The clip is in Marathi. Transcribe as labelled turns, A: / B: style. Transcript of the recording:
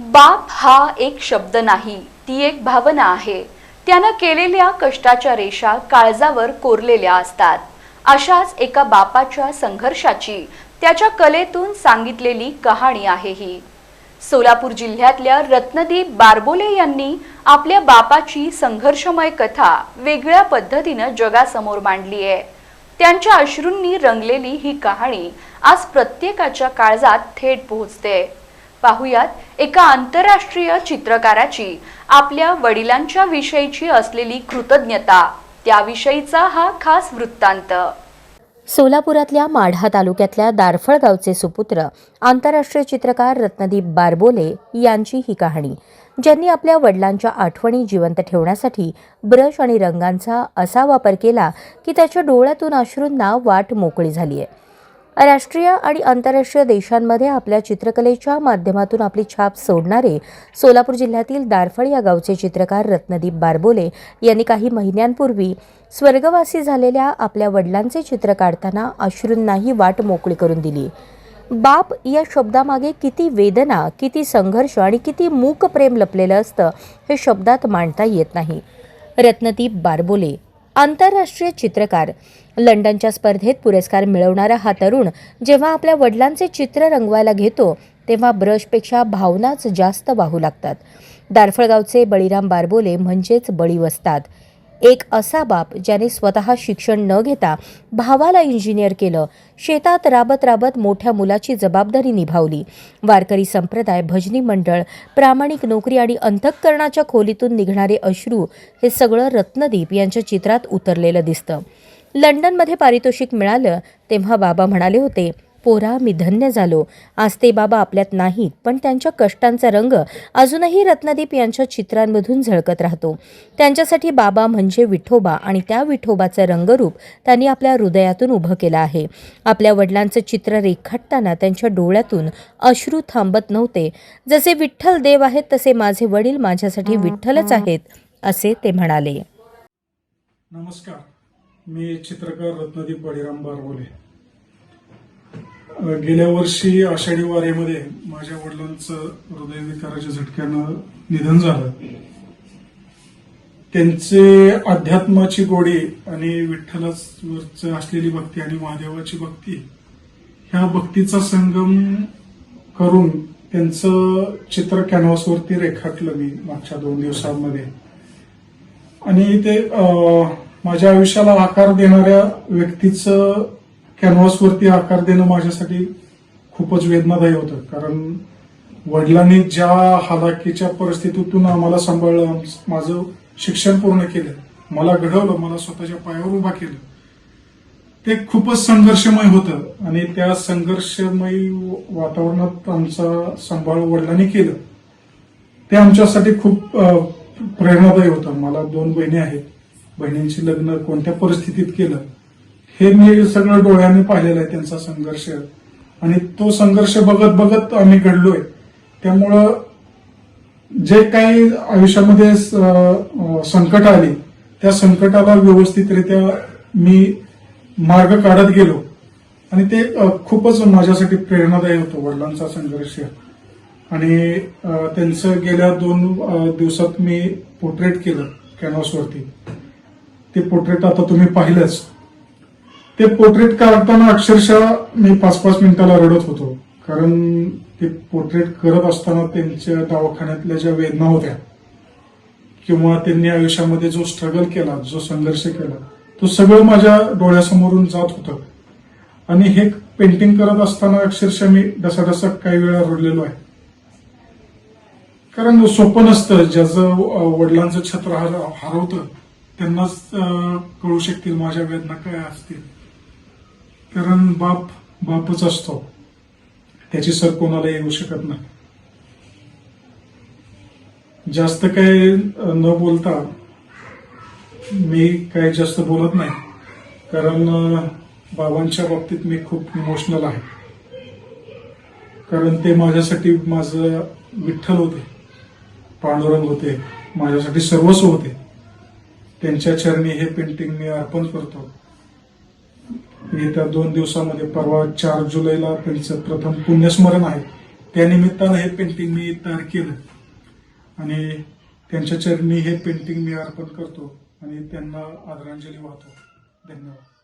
A: बाप हा एक शब्द नाही ती एक भावना आहे. त्यानं केलेल्या कष्टाच्या रेषा काळजावर कोरलेल्या असतात. अशाच एका बापाच्या संघर्षाची त्याच्या कलेतून सांगितलेली कहाणी आहे ही. सोलापूर जिल्ह्यातल्या रत्नदीप बारबोले यांनी आपल्या बापाची संघर्षमय कथा वेगळ्या पद्धतीनं जगासमोर मांडली आहे. त्यांच्या अश्रूंनी रंगलेली ही कहाणी आज प्रत्येकाच्या काळजात थेट पोहोचते. पाहुयात एका आंतरराष्ट्रीय चित्रकाराची आपल्या वडिलांच्या विषयीची असलेली कृतज्ञता. त्याविषयीचा हा खास वृत्तांत.
B: सोलापुरातल्या माढा तालुक्यातल्या दारफळ गावचे सुपुत्र आंतरराष्ट्रीय चित्रकार रत्नदीप बारबोले यांची ही कहाणी. ज्यांनी आपल्या वडिलांच्या आठवणी जिवंत ठेवण्यासाठी ब्रश आणि रंगांचा असा वापर केला की त्याच्या डोळ्यातून अश्रूंना वाट मोकळी झाली आहे राष्ट्रीय आणि आंतरराष्ट्रीय देशांमध्ये आपल्या चित्रकलेच्या माध्यमातून आपली छाप सोडणारे सोलापूर जिल्ह्यातील दारफळ या गावचे चित्रकार रत्नदीप बारबोले यांनी काही महिन्यांपूर्वी स्वर्गवासी झालेल्या आपल्या वडिलांचे चित्र काढताना अश्रूंनाही वाट मोकळी करून दिली. बाप या शब्दामागे किती वेदना किती संघर्ष आणि किती मूक प्रेम लपलेलं असतं हे शब्दात मांडता येत नाही. रत्नदीप बारबोले आंतरराष्ट्रीय चित्रकार. लंडनच्या स्पर्धेत पुरस्कार मिळवणारा हा तरुण जेव्हा आपल्या वडिलांचे चित्र रंगवायला घेतो तेव्हा ब्रशपेक्षा भावनाच जास्त वाहू लागतात. दारफळगावचे बळीराम बारबोले म्हणजेच बळी वसतात. एक असा बाप ज्याने स्वतः शिक्षण न घेता भावाला इंजिनियर केलं. शेतात राबत राबत मोठ्या मुलाची जबाबदारी निभावली. वारकरी संप्रदाय भजनी मंडळ प्रामाणिक नोकरी आणि अंतःकरणाच्या खोलीतून निघणारे अश्रू हे सगळं रत्नदीप यांच्या चित्रात उतरलेलं दिसतं. लंडनमध्ये पारितोषिक मिळालं तेव्हा बाबा म्हणाले होते पोरा मी धन्य झालो. आज ते बाबा आपल्यात नाहीत पण त्यांच्या कष्टांचा रंग अजूनही रत्नदीप यांच्या चित्रांमधून झळकत राहतो. त्यांच्यासाठी बाबा म्हणजे विठोबा आणि त्या विठोबाचं रंगरूप त्यांनी आपल्या हृदयातून उभं केलं आहे. आपल्या वडिलांचं चित्र रेखाटताना त्यांच्या डोळ्यातून अश्रू थांबत नव्हते. जसे विठ्ठल देव आहेत तसे माझे वडील माझ्यासाठी विठ्ठलच आहेत असे ते म्हणाले.
C: नमस्कार. मी चित्रकार रत्नदीप बळीराम बारबोले अ, गेल्या वर्षी आषाढी वारीमध्ये माझ्या वडिलांचं हृदयविकाराच्या झटक्यानं निधन झालं. त्यांचे अध्यात्माची गोडी आणि विठ्ठलावरच असलेली भक्ती आणि महादेवाची भक्ती ह्या भक्तीचा संगम करून त्यांचं चित्र कॅनव्हासवरती रेखाटलं मी मागच्या दोन दिवसांमध्ये. आणि ते माझ्या आयुष्याला आकार देणाऱ्या व्यक्तीचं कॅनव्हासवरती आकार देणं माझ्यासाठी खूपच वेदनादायी होतं. कारण वडिलांनी ज्या हालाकीच्या परिस्थितीतून आम्हाला सांभाळलं माझं शिक्षण पूर्ण केलं मला घडवलं मला स्वतःच्या पायावर उभा केलं ते खूपच संघर्षमय होतं. आणि त्या संघर्षमय वातावरणात आमचा सांभाळ वडिलांनी केलं. ते आमच्यासाठी खूप प्रेरणादायी होतं. मला दोन बहिणी आहेत. बहिणींची लग्न कोणत्या परिस्थितीत केलं? हे मी सगळं डोळ्याने पाहिलेलं आहे त्यांचा संघर्ष. आणि तो संघर्ष बघत बघत आम्ही घडलोय. त्यामुळं जे काही आयुष्यामध्ये संकट आली त्या संकटाला व्यवस्थितरित्या मी मार्ग काढत गेलो. आणि ते खूपच माझ्यासाठी प्रेरणादायी होतं वडिलांचा संघर्ष. आणि त्यांचं गेल्या दोन दिवसात मी पोर्ट्रेट केलं कॅनव्हासवरती ते पोर्ट्रेट आता तुम्ही पाहिलंच. ते पोर्ट्रेट काढताना अक्षरशः मी पाच पाच मिनिटाला रडत होतो. कारण ते पोर्ट्रेट करत असताना त्यांच्या दवाखान्यातल्या ज्या वेदना होत्या किंवा त्यांनी आयुष्यामध्ये जो स्ट्रगल केला जो संघर्ष केला तो सगळं माझ्या डोळ्यासमोरून जात होतं. आणि हे पेंटिंग करत असताना अक्षरशः मी डसाडसा काही वेळा रडलेलो आहे. कारण सोपं नसतं ज्याचं वडिलांचं छत्र हरवतं त्यांनाच कळू शकतील माझ्या वेदना काय असतील. कारण बाप बापच असतो. त्याची सर कोणाला येऊ शकत नाही. जास्त काही न बोलता मी काही जास्त बोलत नाही. कारण बाबांच्या बाबतीत मी खूप इमोशनल आहे. कारण ते माझ्यासाठी माझं विठ्ठल होते. पांडुरंग होते. माझ्यासाठी सर्वस्व होते. त्यांच्या चरणी हे पेंटिंग मी अर्पण करतो. येत्या दोन दिवसामध्ये परवा चार जुलैला त्यांचं प्रथम पुण्यस्मरण आहे. त्यानिमित्तानं हे पेंटिंग मी तयार केलं. आणि त्यांच्या चरणी हे पेंटिंग मी अर्पण करतो. आणि त्यांना आदरांजली वाहतो. धन्यवाद.